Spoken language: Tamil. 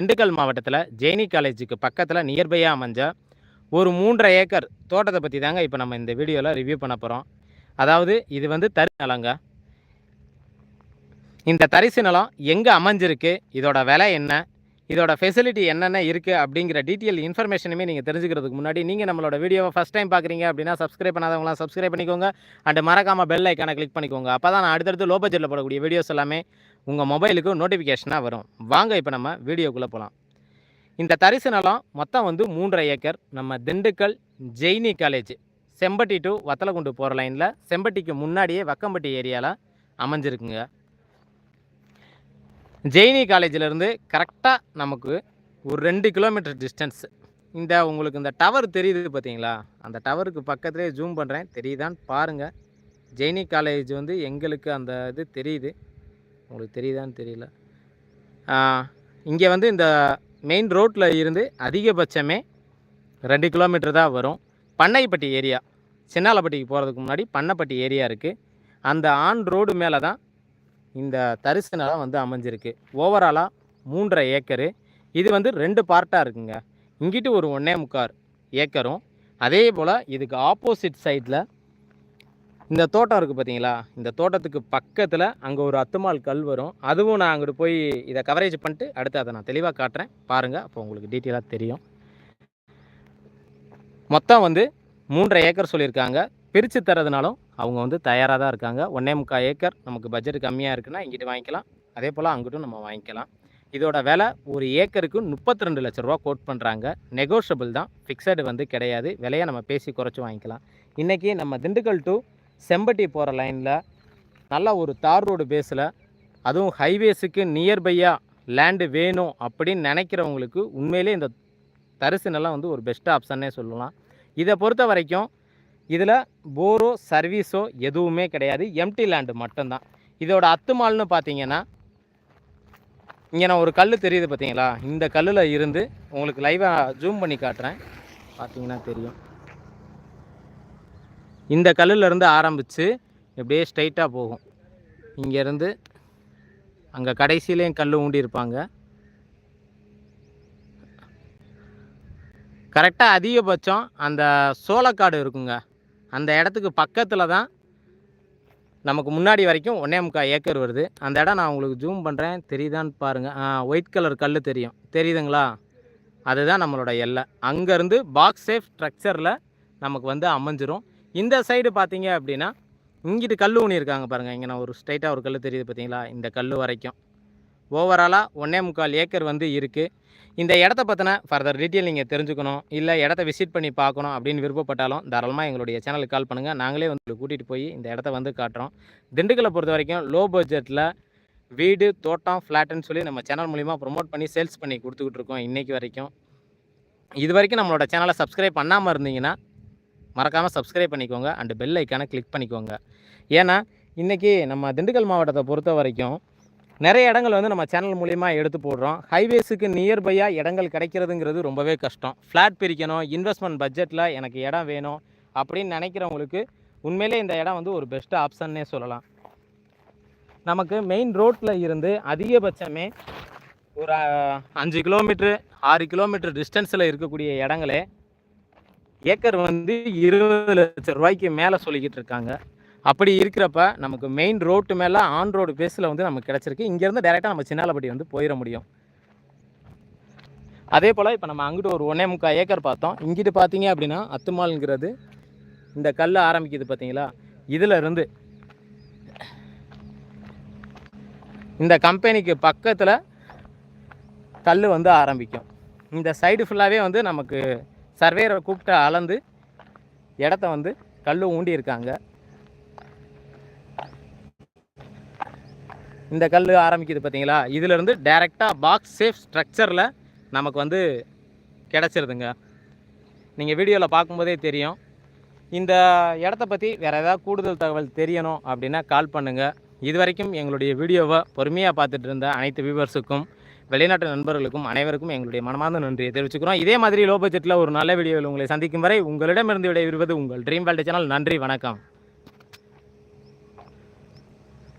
திண்டுக்கல் மாவட்டத்தில் ஜெய்னி காலேஜுக்கு பக்கத்தில் நியர்பையாக அமைஞ்ச ஒரு மூன்றரை ஏக்கர் தோட்டத்தை பற்றி தாங்க இப்போ நம்ம இந்த வீடியோவில் ரிவ்யூ பண்ண போகிறோம் அதாவது இது வந்து தரி நிலங்க. இந்த தரிசு நிலம் எங்கே அமைஞ்சிருக்கு? இதோட விலை என்ன? இதோட ஃபெசிலிட்டி என்னென்ன இருக்குது அப்படிங்கிற டீட்டெயில் இன்ஃபர்மேஷனுமே நீங்கள் தெரிஞ்சுக்கிறதுக்கு முன்னாடி நீங்கள் நம்மளோட வீடியோவை ஃபஸ்ட் டைம் பார்க்குறீங்க அப்படின்னா சப்ஸ்கிரைப் பண்ணாதவங்களாம் சப்ஸ்கிரைப் பண்ணிக்கோங்க. அண்ட் மறக்காமல் பெல் ஐக்கானை கிளிக் பண்ணிக்கோங்க. அப்போ தான் நான் அடுத்தடுத்து லோ பட்ஜெட்டில் போடக்கூடிய வீடியோஸ் எல்லாமே உங்கள் மொபைலுக்கு நோட்டிஃபிகேஷனாக வரும். வாங்க இப்போ நம்ம வீடியோக்குள்ளே போகலாம் இந்த தரிசு நிலம் மொத்தம் வந்து மூன்றரை ஏக்கர். நம்ம திண்டுக்கல் ஜெய்னி காலேஜ் செம்பட்டி டு வத்தலகுண்டு போகிற லைனில் செம்பட்டிக்கு முன்னாடியே வக்கம்பட்டி ஏரியாவில் அமைஞ்சிருக்குங்க. ஜெய்னி காலேஜிலேருந்து கரெக்டாக நமக்கு ஒரு ரெண்டு கிலோமீட்டர் டிஸ்டன்ஸ் இந்த உங்களுக்கு இந்த டவர் தெரியுது பார்த்தீங்களா அந்த டவருக்கு பக்கத்துலேயே ஜூம் பண்ணுறேன் தெரியுதான்னு பாருங்கள் ஜெய்னி காலேஜ் வந்து எங்களுக்கு அந்த இது தெரியுது. உங்களுக்கு தெரியுதான்னு தெரியல. இங்கே வந்து இந்த மெயின் ரோட்டில் இருந்து அதிகபட்சமே ரெண்டு கிலோமீட்டர் தான் வரும். பண்ணைப்பட்டி ஏரியா சின்னாலப்பட்டிக்கு போகிறதுக்கு முன்னாடி பண்ணப்பட்டி ஏரியா இருக்குது அந்த ஆன் ரோடு மேலே தான் இந்த தரிசு நிலம் வந்து அமைஞ்சிருக்கு. ஓவராலாக மூன்றரை ஏக்கரு. இது வந்து ரெண்டு பார்ட்டாக இருக்குங்க. இங்கிட்டு ஒரு ஒன்றே முக்கார் ஏக்கரும். அதே போல் இதுக்கு ஆப்போசிட் சைடில் இந்த தோட்டம் இருக்குது பார்த்தீங்களா இந்த தோட்டத்துக்கு பக்கத்தில் அங்கே ஒரு அத்துமால் கல் வரும். அதுவும் நான் அங்கிட்டு போய் இதை கவரேஜ் பண்ணிட்டு அடுத்து அதை நான் தெளிவாக காட்டுறேன். பாருங்கள் அப்போ உங்களுக்கு டீட்டெயிலாக தெரியும். மொத்தம் வந்து மூன்றரை ஏக்கர் சொல்லியிருக்காங்க. பிரித்து தரதுனாலும் அவங்க வந்து தயாராக தான் இருக்காங்க. ஒன்றே முக்கால் ஏக்கர் நமக்கு பட்ஜெட் கம்மியாக இருக்குன்னா இங்கிட்டு வாங்கிக்கலாம். அதே போல் அங்கிட்டும் நம்ம வாங்கிக்கலாம். இதோட விலை ஒரு ஏக்கருக்கு முப்பத்தி ரெண்டு லட்ச ரூபா கோட் பண்ணுறாங்க நெகோஷியபிள் தான். ஃபிக்ஸடு வந்து கிடையாது. விலையை நம்ம பேசி குறைச்சி வாங்கிக்கலாம். இன்றைக்கி நம்ம திண்டுக்கல் டு செம்பட்டி போகிற லைனில் நல்ல ஒரு தார் ரோடு பேஸில் அதுவும் ஹைவேஸுக்கு நியர்பையாக லேண்டு வேணும் அப்படின்னு நினைக்கிறவங்களுக்கு உண்மையிலே இந்த தரிசு நிலம் வந்து ஒரு பெஸ்ட் ஆப்ஷன்னே சொல்லலாம். இதை பொறுத்த வரைக்கும் இதில் போரோ சர்வீஸோ எதுவுமே கிடையாது. எம்டி லேண்டு மட்டும்தான். இதோட அத்துமால்னு பார்த்தீங்கன்னா இங்கே நான் ஒரு கல் தெரியுது பார்த்தீங்களா? இந்த கல்லில் இருந்து உங்களுக்கு லைவாக ஜூம் பண்ணி காட்டுறேன். பார்த்தீங்கன்னா தெரியும். இந்த கல்லுலேருந்து ஆரம்பித்து இப்படியே ஸ்ட்ரைட்டாக போகும். இங்கேருந்து அங்கே கடைசியிலையும் கல் ஊண்டியிருப்பாங்க கரெக்டாக அதிகபட்சம் அந்த சோளக்காடு இருக்குங்க. அந்த இடத்துக்கு பக்கத்தில் தான் நமக்கு முன்னாடி வரைக்கும் ஒன்றே முக்கால் ஏக்கர் வருது. அந்த இடம் நான் உங்களுக்கு ஜூம் பண்ணுறேன் தெரியுதான்னு பாருங்கள் ஒயிட் கலர் கல் தெரியும். தெரியுதுங்களா? அதுதான் நம்மளோட எல்லை. அங்கேருந்து பாக்ஸ் சேஃப் ஸ்ட்ரக்சரில் நமக்கு வந்து அமைஞ்சிரும். இந்த சைடு பார்த்தீங்க அப்படின்னா இங்கிட்டு கல் ஊனியிருக்காங்க பாருங்கள் இங்கே நான் ஒரு ஸ்ட்ரைட்டாக ஒரு கல் தெரியுது பார்த்தீங்களா? இந்த கல் வரைக்கும். ஓவராலாக ஒன்றே முக்கால் ஏக்கர் வந்து இருக்குது இந்த இடத்த பற்றின ஃபர்தர் டீட்டெயில் நீங்கள் தெரிஞ்சுக்கணும். இல்லை இடத்த விசிட் பண்ணி பார்க்கணும் அப்படின்னு விருப்பப்பட்டாலும் தாராளமாக எங்களுடைய சேனலுக்கு கால் பண்ணுங்கள் நாங்களே வந்து கூட்டிகிட்டு போய் இந்த இடத்த வந்து காட்டுறோம். திண்டுக்கலை பொறுத்த வரைக்கும் லோ பட்ஜெட்டில் வீடு தோட்டம் ஃப்ளாட்டுன்னு சொல்லி நம்ம சேனல் மூலிமா ப்ரொமோட் பண்ணி சேல்ஸ் பண்ணி கொடுத்துக்கிட்டு இருக்கோம் இன்றைக்கி வரைக்கும். இது வரைக்கும் நம்மளோட சேனலை சப்ஸ்கிரைப் பண்ணாமல் இருந்தீங்கன்னா மறக்காமல் சப்ஸ்கிரைப் பண்ணிக்கோங்க. அண்டு பெல் ஐக்கானை கிளிக் பண்ணிக்கோங்க. ஏன்னா இன்றைக்கி நம்ம திண்டுக்கல் மாவட்டத்தை பொறுத்த வரைக்கும் நிறைய இடங்கள் வந்து நம்ம சேனல் மூலிமா எடுத்து போடுறோம். ஹைவேஸுக்கு நியர்பையாக இடங்கள் கிடைக்கிறதுங்கிறது ரொம்பவே கஷ்டம். ஃப்ளாட் பிரிக்கணும் இன்வெஸ்ட்மெண்ட் பட்ஜெட்டில் எனக்கு இடம் வேணும் அப்படின்னு நினைக்கிறவங்களுக்கு உண்மையிலே இந்த இடம் வந்து ஒரு பெஸ்ட் ஆப்ஷன்னே சொல்லலாம். நமக்கு மெயின் ரோட்டில் இருந்து அதிகபட்சமே ஒரு அஞ்சு கிலோமீட்ரு ஆறு கிலோமீட்டர் டிஸ்டன்ஸில் இருக்கக்கூடிய இடங்களே ஏக்கர் வந்து இருபது லட்சம் ரூபாய்க்கு மேலே சொல்லிக்கிட்டு இருக்காங்க. அப்படி இருக்கிறப்ப நமக்கு மெயின் ரோட்டு மேலே ஆன் ரோடு பேஸில் வந்து நமக்கு கிடச்சிருக்கு. இங்கேருந்து டேரெக்டாக நம்ம சின்னாலப்பட்டி வந்து போயிட முடியும். அதே போல் இப்போ நம்ம அங்கிட்டு ஒரு ஒன்றே முக்கால் ஏக்கர் பார்த்தோம். இங்கிட்டு பார்த்தீங்க அப்படின்னா அத்துமால்ங்கிறது இந்த கல் ஆரம்பிக்குது பார்த்தீங்களா? இதில் இருந்து இந்த கம்பெனிக்கு பக்கத்தில் கல் வந்து ஆரம்பிக்கும். இந்த சைடு ஃபுல்லாகவே வந்து நமக்கு சர்வேரை கூப்பிட்டு அளந்து இடத்த வந்து கல் ஊண்டியிருக்காங்க. இந்த கல் ஆரம்பிக்குது பார்த்தீங்களா இதிலேருந்து டைரெக்டாக பாக்ஸ் சேஃப் ஸ்ட்ரக்சரில் நமக்கு வந்து கிடச்சிருதுங்க. நீங்கள் வீடியோவில் பார்க்கும்போதே தெரியும். இந்த இடத்த பற்றி வேறு ஏதாவது கூடுதல் தகவல் தெரியணும் அப்படின்னா கால் பண்ணுங்கள் இது வரைக்கும் எங்களுடைய வீடியோவை பொறுமையாக பார்த்துட்டு இருந்த அனைத்து வியூவர்ஸுக்கும் வெளிநாட்டு நண்பர்களுக்கும் அனைவருக்கும் எங்களுடைய மனமார்ந்த நன்றியை தெரிவிச்சுக்கிறோம். இதே மாதிரி லோ பட்ஜெட்டில் ஒரு நல்ல வீடியோவில் உங்களை சந்திக்கும் வரை உங்களிடமிருந்து விடைபெறுவது உங்கள் ட்ரீம் வேல்டு சேனல் நன்றி வணக்கம்.